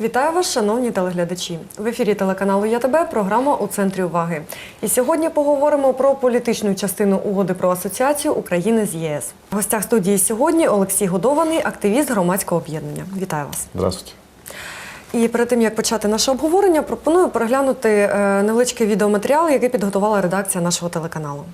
Вітаю вас, шановні телеглядачі. В ефірі телеканалу Я тебе програма у центрі уваги. І сьогодні поговоримо про політичну частину угоди про асоціацію України з ЄС. В гостях студії сьогодні Олексій Годований, активіст громадського об'єднання. Вітаю вас. Здравствуйте. І перед тим як почати наше обговорення, пропоную переглянути е, невеличкий відеоматеріал, який підготувала редакція нашого телеканалу.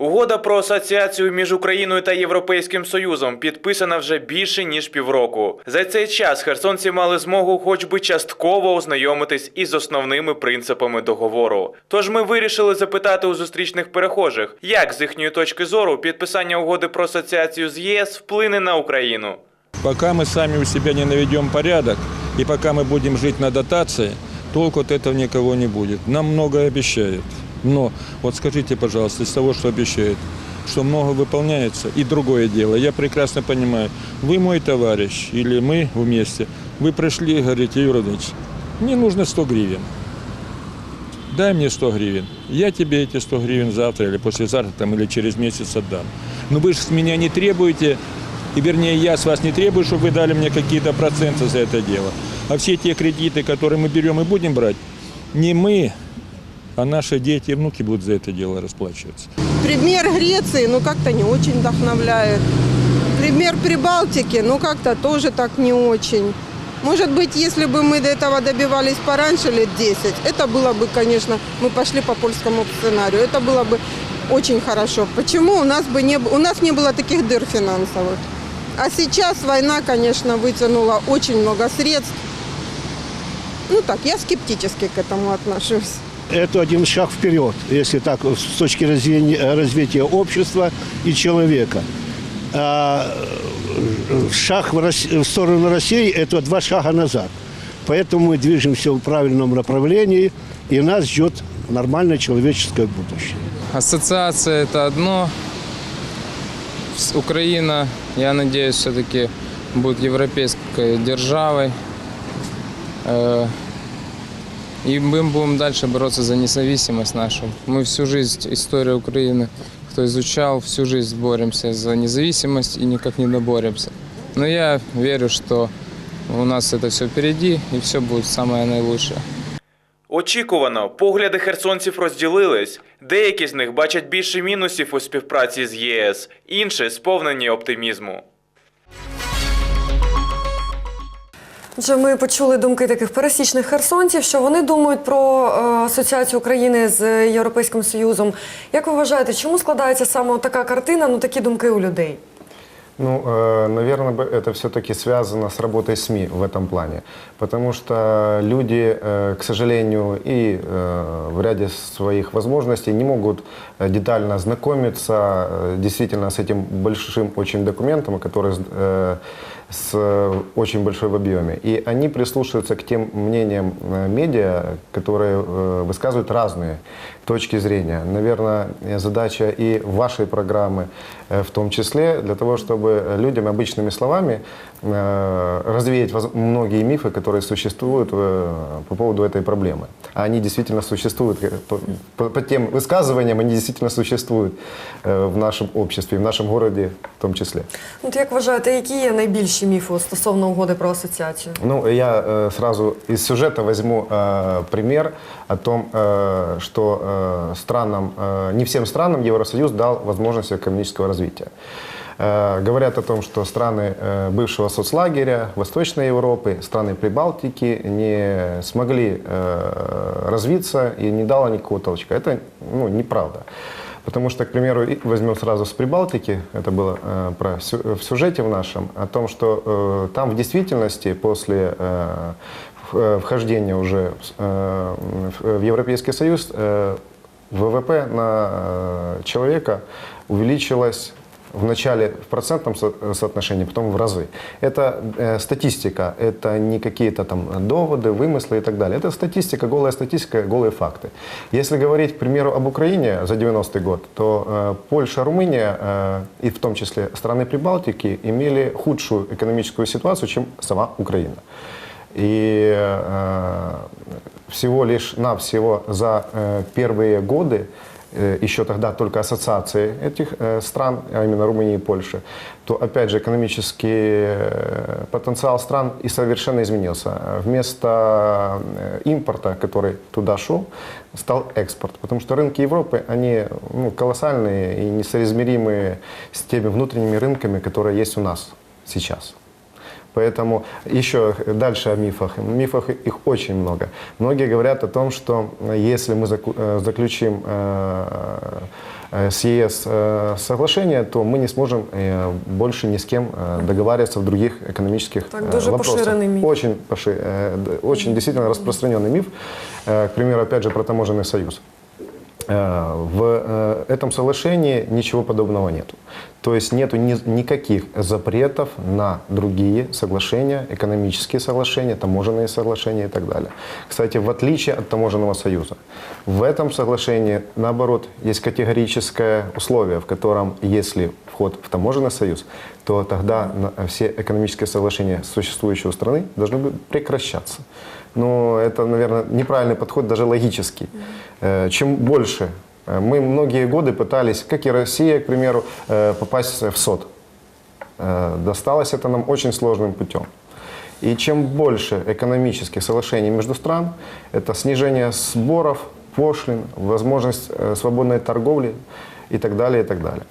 Угода про асоціацію між Україною та Європейським Союзом підписана вже більше ніж півроку. За цей час херсонці мали змогу, хоч би частково ознайомитись із основними принципами договору. Тож ми вирішили запитати у зустрічних перехожих, як з їхньої точки зору підписання угоди про асоціацію з ЄС вплине на Україну. Пока мы сами у себя не наведем порядок, и пока мы будем жить на дотации, толку от этого никого не будет. Нам многое обещают. Но вот скажите, пожалуйста, из того, что обещают, что много выполняется, и другое дело, я прекрасно понимаю, вы мой товарищ, или мы вместе, вы пришли говорите, Юрий Ильич, мне нужно 100 гривен. Дай мне 100 гривен. Я тебе эти 100 гривен завтра или послезавтра там, или через месяц отдам. Но вы же с меня не требуете, и вернее я с вас не требую, чтобы вы дали мне какие-то проценты за это дело. А все те кредиты, которые мы берем и будем брать, не мы, а наши дети и внуки будут за это дело расплачиваться. Пример Греции, ну, как-то не очень вдохновляет. Пример Прибалтики, ну, как-то тоже так не очень. Может быть, если бы мы до этого добивались пораньше, лет 10, это было бы, конечно, мы пошли по польскому сценарию, это было бы очень хорошо. Почему у нас, бы не, у нас не было таких дыр финансовых? А сейчас война, конечно, вытянула очень много средств. Ну так, я скептически к этому отношусь. Это один шаг вперед, если так, с точки разве- развития общества и человека. А э, шаг в, Рос- в сторону России – это два шага назад. Поэтому мы движемся в правильном направлении, и нас ждет нормальное человеческое будущее. Ассоциация – это одно. Украина, я надеюсь, все-таки будет европейской державой. Э, И мы будем дальше бороться за независимость нашу. Мы всю жизнь, историю Украины, кто изучал, всю жизнь боремся за независимость и никак не доборемся. Но я верю, что у нас это все впереди и все будет самое наилучшее. Очікувано, погляди херсонців розділились. Деякі з них бачать більше мінусів у співпраці з ЄС, інші сповнені оптимізму. Отже, ми почули думки таких пересічних херсонців, що вони думають про е, асоціацію України з Європейським Союзом. Як ви вважаєте, чому складається саме така картина, ну такі думки у людей? Ну, э, наверное, бы это все-таки связано с работой СМИ в этом плане. Потому что люди, э, к сожалению, и э, в ряде своих возможностей не могут э, детально знакомиться э, действительно с этим большим очень документом, который э, с э, очень большой в объеме. И они прислушиваются к тем мнениям э, медиа, которые э, высказывают разные точки зрения. Наверное, э, задача и вашей программы э, в том числе для того, чтобы людям обычными словами э, развеять воз- многие мифы, которые существуют э, по поводу этой проблемы. А они действительно существуют, э, по, по- по тем высказываниям они действительно существуют э, в нашем обществе, в нашем городе в том числе. От як вважаєте, які є найбільші міфи стосовно угоди про асоціацію? Ну, я э, сразу из сюжета возьму э, пример о том, э, что э, странам, э, не всем странам Евросоюз дал возможность экономического развития. Э, говорят о том, что страны э, бывшего соцлагеря, Восточной Европы, страны Прибалтики не смогли э, развиться и не дало никакого толчка. Это ну, неправда. Потому что, к примеру, возьмем сразу с Прибалтики, это было э, про сю- в сюжете в нашем, о том, что э, там в действительности после э, э, вхождения уже с- э, в Европейский Союз э, ВВП на э, человека увеличилось в начале в процентном со- соотношении, потом в разы. Это э, статистика, это не какие-то там доводы, вымыслы и так далее. Это статистика, голая статистика, голые факты. Если говорить, к примеру, об Украине за 90-й год, то э, Польша, Румыния э, и в том числе страны Прибалтики имели худшую экономическую ситуацию, чем сама Украина. И всего лишь навсего за первые годы еще тогда только ассоциации этих э, стран, а именно Румынии и Польши, то опять же экономический э, потенциал стран и совершенно изменился. Вместо э, импорта, который туда шел, стал экспорт. Потому что рынки Европы, они ну, колоссальные и несоизмеримые с теми внутренними рынками, которые есть у нас сейчас. Поэтому еще дальше о мифах. Мифов их очень много. Многие говорят о том, что если мы э, заключим э, э, с ЕС э, соглашение, то мы не сможем э, больше ни с кем э, договариваться в других экономических Так, э, вопросах. поширений міф. Очень, поши- э, очень действительно распространенный миф. Э, К примеру, опять же, про таможенный союз. Э, В э, этом соглашении ничего подобного нету. То есть нету ни- никаких запретов на другие соглашения, экономические соглашения, таможенные соглашения и так далее. Кстати, в отличие от таможенного союза, в этом соглашении, наоборот, есть категорическое условие, в котором, если вход в таможенный союз, то тогда все экономические соглашения существующие у страны должны прекращаться. Но это, наверное, неправильный подход, даже логический. Э, Чем больше мы многие годы пытались, как и Россия, к примеру, э, попасть в СОД. Э, Досталось это нам очень сложным путем. И чем больше экономических соглашений между стран, это снижение сборов, пошлин, возможность э, свободной торговли и так далее, и так далее.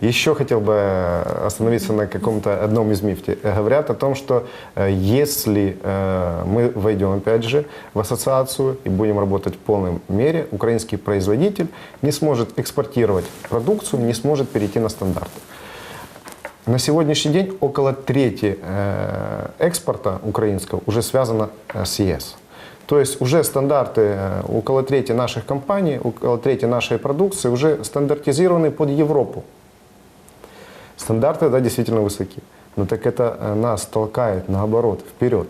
Еще хотел бы э, остановиться на каком-то одном из мифов. Говорят о том, что э, если э, мы войдем, опять же, в ассоциацию и будем работать в полной мере, украинский производитель не сможет экспортировать продукцию, не сможет перейти на стандарты. На сегодняшний день около трети экспорта украинского уже связано с ЕС. То есть уже стандарты, около трети наших компаний, около трети нашей продукции уже стандартизированы под Европу. Стандарты, да, действительно высоки. Но так это э, нас толкает, наоборот, вперед.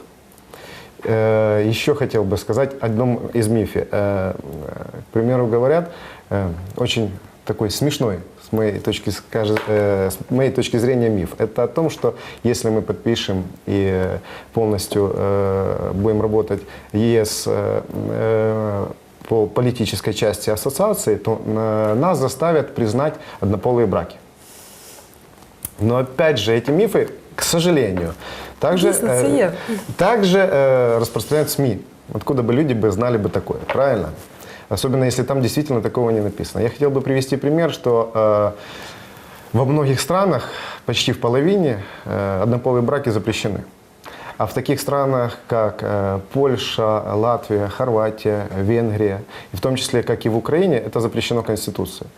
Э, Еще хотел бы сказать о одном из мифов. Э, К примеру, говорят, очень такой смешной, с моей точки, с моей точки зрения, миф. Это о том, что если мы подпишем и полностью будем работать ЕС по политической части ассоциации, то нас заставят признать однополые браки. Но опять же, эти мифы, к сожалению, также, є. также э, распространяют СМИ. Откуда бы люди бы знали бы такое, правильно? Особенно если там действительно такого не написано. Я хотел бы привести пример, что э, во многих странах, почти в половине, э, однополые браки запрещены. А в таких странах, как э, Польша, Латвия, Хорватия, Венгрия, и в том числе, как и в Украине, это запрещено Конституцией.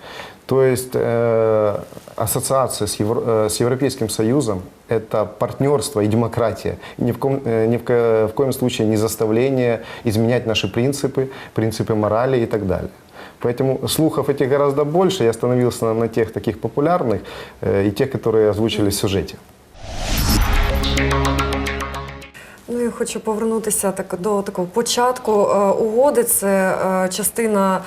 То есть э, ассоциация с, Евро- э, с Европейским Союзом – это партнерство и демократия. И ни в, ком- э, ни в, ко- в коем случае не заставление изменять наши принципы, принципы морали и так далее. Поэтому слухов этих гораздо больше. Я остановился на, на тех таких популярных э, и тех, которые озвучили в сюжете. Ну я хочу повернутися так до такого початку е, угоди. Це е, частина,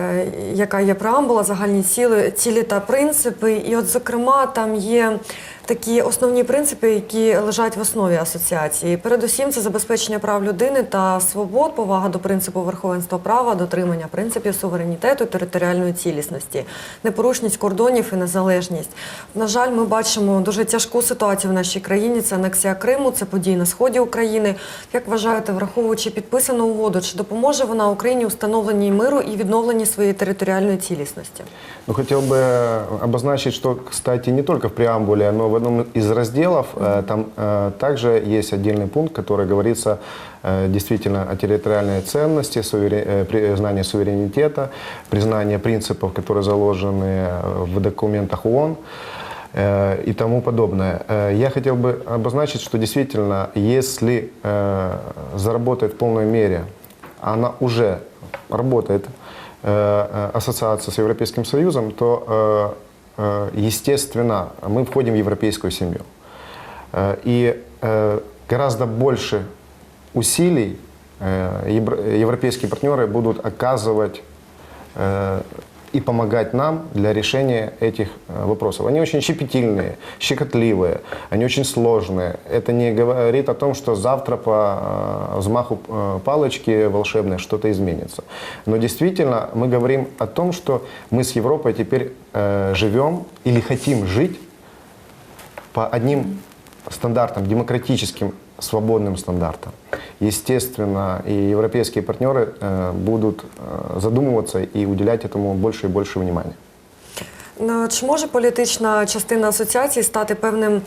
е, яка є преамбула, загальні ціли, цілі та принципи. І, от, зокрема, там є такі основні принципи, які лежать в основі асоціації. Передусім, це забезпечення прав людини та свобод, повага до принципу верховенства права, дотримання принципів суверенітету, територіальної цілісності, непорушність кордонів і незалежність. На жаль, ми бачимо дуже тяжку ситуацію в нашій країні. Це анексія Криму, це події на сході України. Як вважаєте, враховуючи підписану угоду, чи допоможе вона Україні встановленні миру і відновленні своєї територіальної цілісності? Ну, хотел бы обозначить, что, кстати, не только в преамбуле, но в одном из разделов э, там э, также есть отдельный пункт, который говорится э, действительно о территориальной ценности, признании суверенитета, признании принципов, которые заложены в документах ООН и тому подобное. Я хотел бы обозначить, что действительно, если заработает в полной мере, она уже работает, ассоциация с Европейским Союзом, то, естественно, мы входим в европейскую семью. Э, И э, гораздо больше усилий э, европейские партнеры будут оказывать э, и помогать нам для решения этих э, вопросов. Они очень щепетильные, щекотливые, они очень сложные. Это не говорит о том, что завтра по э, взмаху э, палочки волшебной что-то изменится. Но действительно мы говорим о том, что мы с Европой теперь живем или хотим жить по одним стандартам, демократическим, свободным стандартам. Естественно, и европейские партнеры э, будут э, задумываться и уделять этому больше и больше внимания. Ну, Чи може політична частина асоціації стати певним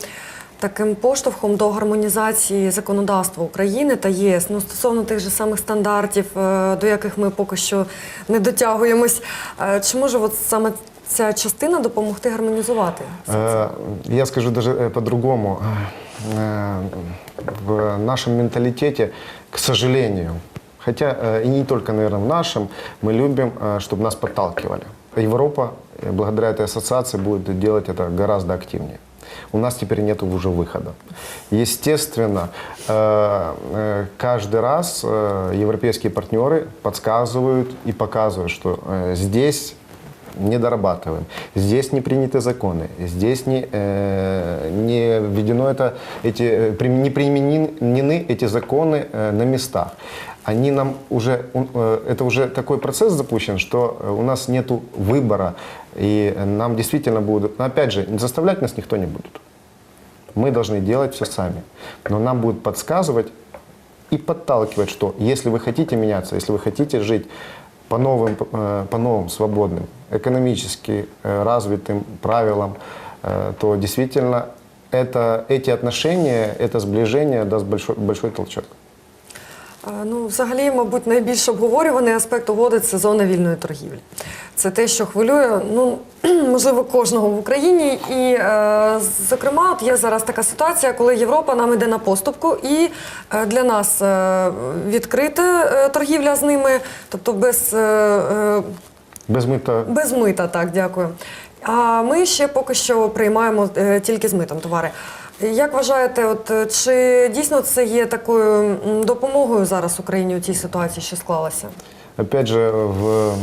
таким поштовхом до гармонізації законодавства України та єС? Ну, стосовно тих же самих стандартів, е, до яких ми поки що не дотягуємось. Е, Чи може от саме ця частина допомогти гармонізувати? все це? Э, Я скажу даже э, по-другому. Э, В нашем менталитете, к сожалению, хотя э, и не только, наверное, в нашем, мы любим, э, чтобы нас подталкивали. Европа, благодаря этой ассоциации, будет делать это гораздо активнее. У нас теперь нет уже выхода. Естественно, каждый раз европейские партнеры подсказывают и показывают, что здесь не дорабатываем. Здесь не приняты законы, здесь не, э, не введено это, эти, э, не применены эти законы э, на местах. Они нам уже, э, это уже такой процесс запущен, что э, у нас нет выбора, и нам действительно будут, но опять же, заставлять нас никто не будет. Мы должны делать все сами. Но нам будут подсказывать и подталкивать, что если вы хотите меняться, если вы хотите жить по новым, э, по новым свободным, экономически э, развитым правилам, э, то действительно это, эти отношения, это сближение даст большой, большой толчок. Ну, взагалі, мабуть, найбільш обговорюваний аспект угоди це зона вільної торгівлі. Це те, що хвилює, ну можливо, кожного в Україні. І, е, зокрема, от є зараз така ситуація, коли Європа нам іде на поступку, і е, для нас е, відкрита е, торгівля з ними, тобто без, е, е, Без мыта без мита, так, дякую. А ми ще поки що приймаємо е, тільки з митом товари. Як вважаєте, от е, чи дійсно це є такою м, допомогою зараз Україні у тій ситуації, що склалася? Опять же, в м,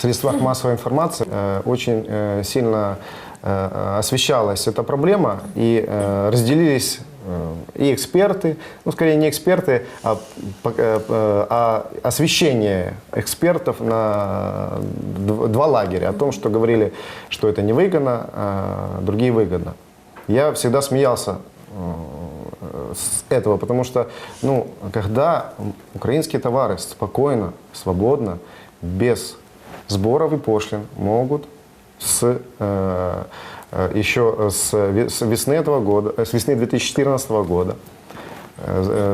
средствах массовой информации э, очень э, сильно э, освещалась эта проблема и э, разделились э, и эксперты, ну скорее не эксперты, а, по- э, э, а освещение экспертов на дв- два лагеря о том, что говорили, что это невыгодно, а другие выгодно. Я всегда смеялся э, с этого, потому что, ну, когда украинские товары спокойно, свободно, без сборов и пошлин могут с, э, э, еще с, ве- с весны этого года, э, с весны 2014 года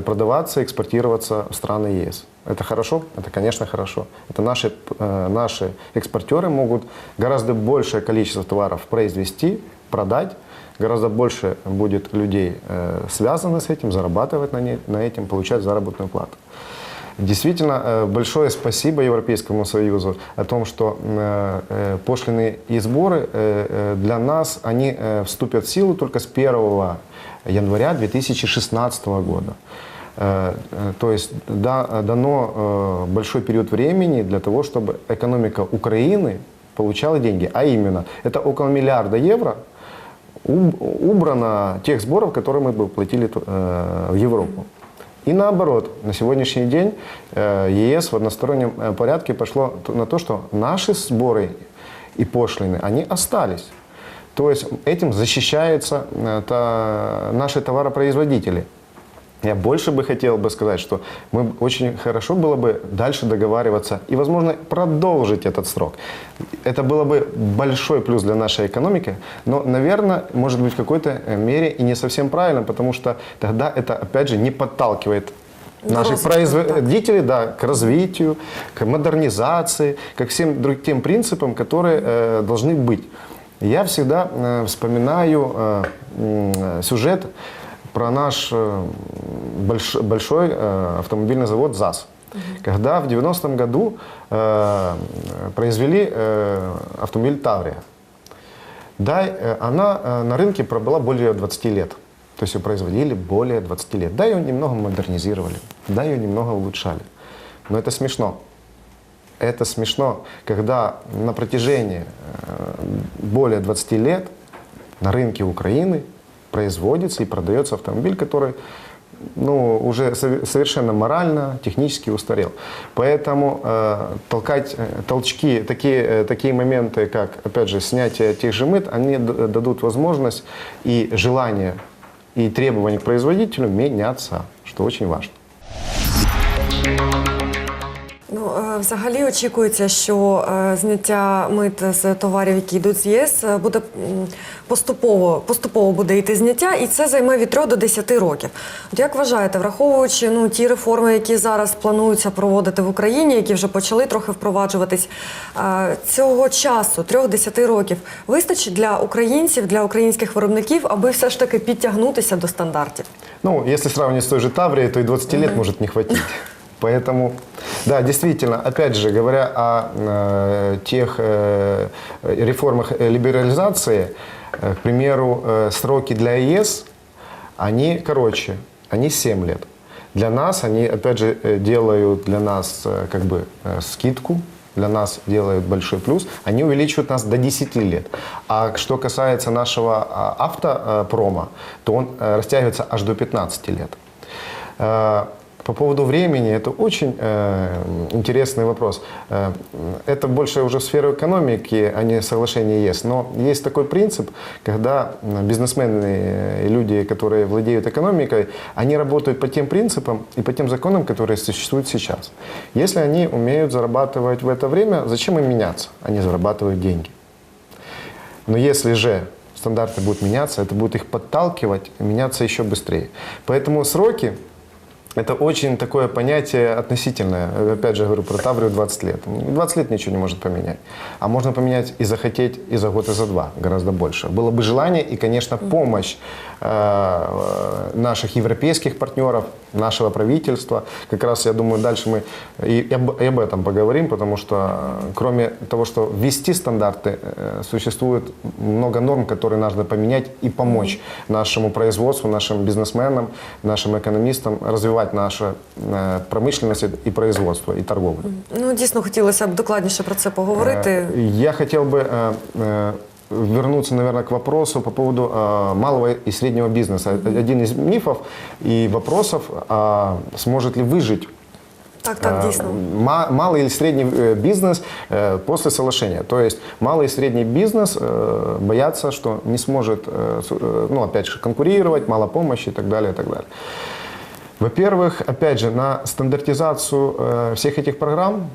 продаваться, экспортироваться в страны ЕС. Это хорошо? Это, конечно, хорошо. Это наши, наши экспортеры могут гораздо большее количество товаров произвести, продать, гораздо больше будет людей э, связаны с этим, зарабатывать на, ней, на этом, получать заработную плату. Действительно, э, большое спасибо Европейскому Союзу о том, что э, э, пошлины и сборы для нас, они вступят в силу только с 1 января 2016 года. То есть да- дано большой период времени для того, чтобы экономика Украины получала деньги. А именно, это около миллиарда евро убрано тех сборов, которые мы бы платили э, в Европу. И наоборот, на сегодняшний день э, ЕС в одностороннем э, порядке пошло на то, что наши сборы и пошлины, они остались. То есть этим защищаются наши товаропроизводители. Я больше бы хотел бы сказать, что мы очень хорошо было бы дальше договариваться и, возможно, продолжить этот срок. Это было бы большой плюс для нашей экономики, но, наверное, может быть в какой-то э, мере и не совсем правильно, потому что тогда это, опять же, не подталкивает наших производителей да, к развитию, к модернизации, ко всем тем принципам, которые э, должны быть. Я всегда э, вспоминаю э, э, сюжет про наш э, больш- большой э, автомобильный завод ЗАЗ. Когда в 90-м году э, произвели э, автомобиль Таврия. Да, э, она э, на рынке пробыла более 20 лет. То есть ее производили более 20 лет. Да, ее немного модернизировали, да, ее немного улучшали. Но это смешно. это смешно, когда на протяжении более 20 лет на рынке Украины производится и продается автомобиль, который ну, уже сове- совершенно морально, технически устарел. Поэтому э, толкать э, толчки, такие, э, такие моменты, как, опять же, снятие тех же мыт, они дадут возможность и желание, и требования к производителю меняться, что очень важно. Ну, е, взагалі очікується, що е, зняття мит з товарів, які йдуть з ЄС, е, буде поступово, поступово буде йти зняття, і це займе від 3 до 10 років. От як вважаєте, враховуючи ну, ті реформи, які зараз плануються проводити в Україні, які вже почали трохи впроваджуватись, цього часу, 3-10 років, вистачить для українців, для українських виробників, аби все ж таки підтягнутися до стандартів? Ну, если сравнивать с той же Таврией, то и 20 лет может не хватить. Поэтому, да, действительно, опять же, говоря о э, тех э, реформах э, либерализации, э, к примеру, э, сроки для ЕС, они короче, они 7 лет. Для нас они, опять же, э, делают для нас э, как бы э, скидку, для нас делают большой плюс, они увеличивают нас до 10 лет. А что касается нашего а, автопрома, то он э, растягивается аж до 15 лет. Э, По поводу времени, это очень э, интересный вопрос. Э, это больше уже в сферу экономики, а не соглашение ЕС. Но есть такой принцип, когда бизнесмены и люди, которые владеют экономикой, они работают по тем принципам и по тем законам, которые существуют сейчас. Если они умеют зарабатывать в это время, зачем им меняться? Они зарабатывают деньги. Но если же стандарты будут меняться, это будет их подталкивать меняться еще быстрее. Поэтому сроки это очень такое понятие относительное. Опять же говорю про Таврию 20 лет. 20 лет ничего не может поменять. А можно поменять и захотеть и за год, и за два. Гораздо больше. Было бы желание и, конечно, помощь э, наших европейских партнеров, нашего правительства. Как раз, я думаю, дальше мы и, и об, и об этом поговорим, потому что э, кроме того, что ввести стандарты, э, существует много норм, которые нужно поменять и помочь нашему производству, нашим бизнесменам, нашим экономистам развивать нашу э, промышленность и производство, и торговлю. Ну, дійсно, хотілося б докладніше про це поговорити. Э, Я хотел бы э, э, вернуться, наверное, к вопросу по поводу э, малого и среднего бизнеса. Один из мифов и вопросов, а сможет ли выжить Так, так, э, дійсно. ма- малый или средний э, бизнес э, после соглашения. То есть малый и средний бизнес э, боятся, что не сможет, э, э, ну, опять же, конкурировать, мало помощи и так далее, и так далее. Во-первых, опять же, на стандартизацию э, всех этих программ,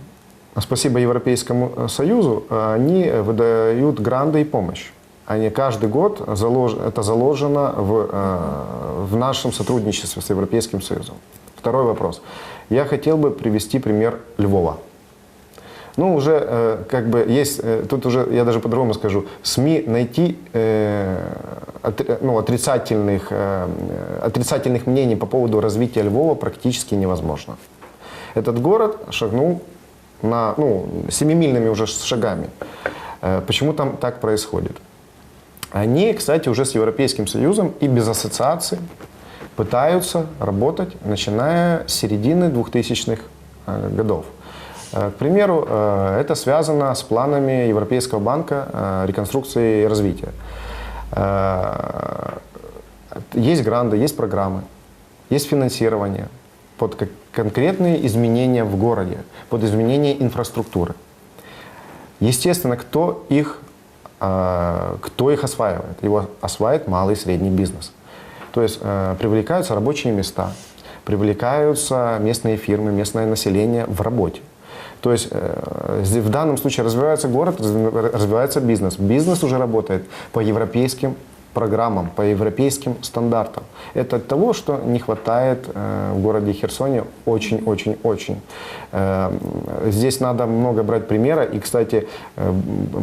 спасибо Европейскому э, Союзу, э, они выдают гранды и помощь. Они каждый год, залож- это заложено в, э, в нашем сотрудничестве с Европейским Союзом. Второй вопрос. Я хотел бы привести пример Львова. Ну, уже э, как бы есть, э, тут уже, я даже по-другому скажу, СМИ найти э, отри- ну, отрицательных, э, отрицательных мнений по поводу развития Львова практически невозможно. Этот город шагнул на, ну, семимильными уже шагами. Э, почему там так происходит? Они, кстати, уже с Европейским Союзом и без ассоциаций пытаются работать, начиная с середины 2000-х э, годов. Э, К примеру, это связано с планами Европейского банка реконструкции и развития. Есть гранды, есть программы, есть финансирование под кон- конкретные изменения в городе, под изменение инфраструктуры. Естественно, кто их, э, кто их осваивает? Его осваивает малый и средний бизнес. То есть э, привлекаются рабочие места, привлекаются местные фирмы, местное население в работе. То есть э, в данном случае развивается город, разви- развивается бизнес. Бизнес уже работает по европейским программам, по европейским стандартам. Это от того, что не хватает э, в городе Херсоне очень-очень-очень. Э, здесь надо много брать примера. И, кстати, э,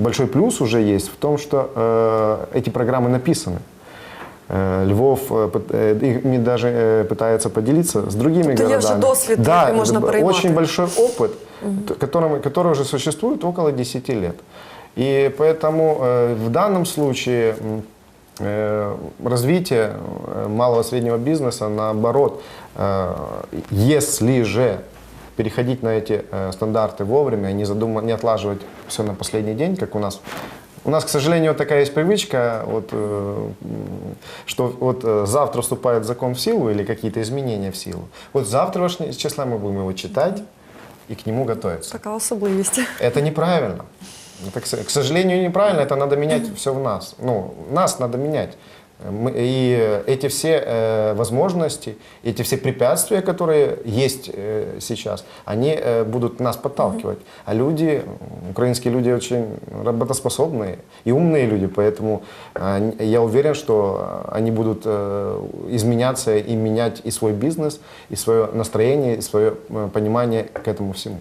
большой плюс уже есть в том, что эти программы написаны. Львов ими даже пытается поделиться с другими Тобто є вже городами. досвід, да, який можна очень большой опыт, которым, который уже существует около 10 лет. И поэтому в данном случае развитие э, малого и среднего бизнеса, наоборот, э, если же переходить на эти э, стандарты вовремя, не, задума- не отлаживать все на последний день, как у нас. У нас, к сожалению, вот такая есть привычка, вот, э, что вот э, завтра вступает закон в силу или какие-то изменения в силу. Вот с завтрашнего числа мы будем его читать и к нему готовиться. Така особливість. Это неправильно. Это, к с- к сожалению, неправильно. Это надо менять все в нас. Ну, нас надо менять. Мы- и эти все э, возможности, эти все препятствия, которые есть э, сейчас, они э, будут нас подталкивать. А люди, украинские люди очень работоспособные и умные люди, поэтому э, я уверен, что они будут э, изменяться и менять и свой бизнес, и свое настроение, и свое э, понимание к этому всему.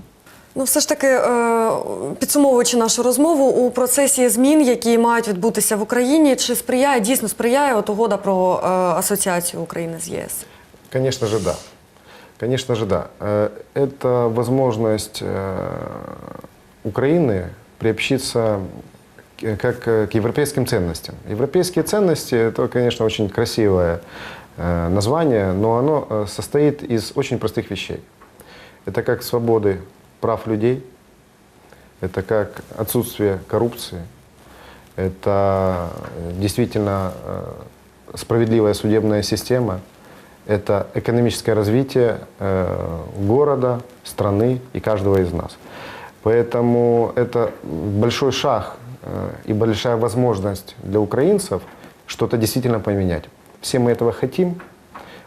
Ну, все ж таки, е, підсумовуючи нашу розмову, у процесі змін, які мають відбутися в Україні, чи сприяє дійсно сприяє от угода про е, асоціацію України з єС? Конечно же, да. Конечно же, да. Э, Это возможность э, Украины приобщиться к- как э, к европейским ценностям. Европейские ценности – это, конечно, очень красивое э, название, но оно э, состоит из очень простых вещей. Это как свободы прав людей, это как отсутствие коррупции, это э, действительно э, справедливая судебная система, это экономическое развитие э, города, страны и каждого из нас. Поэтому это большой шаг и большая возможность для украинцев что-то действительно поменять. Все мы этого хотим,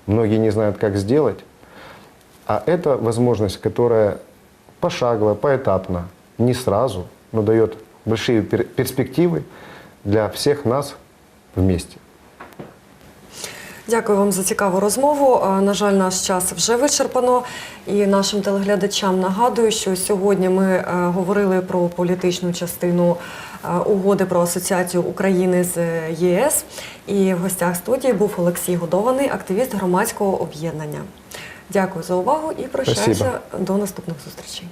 многие не знают, как сделать, а это возможность, которая пошагово, поэтапно, не сразу, но дает большие пер- перспективы для всех нас вместе. Дякую вам за цікаву розмову. Е, На жаль, наш час вже вичерпано. І нашим телеглядачам нагадую, що сьогодні ми е, говорили про політичну частину е, угоди про асоціацію України з ЄС. І в гостях студії був Олексій Годований, активіст громадського об'єднання. Дякую за увагу і прощаюся Спасибо. до наступних зустрічей.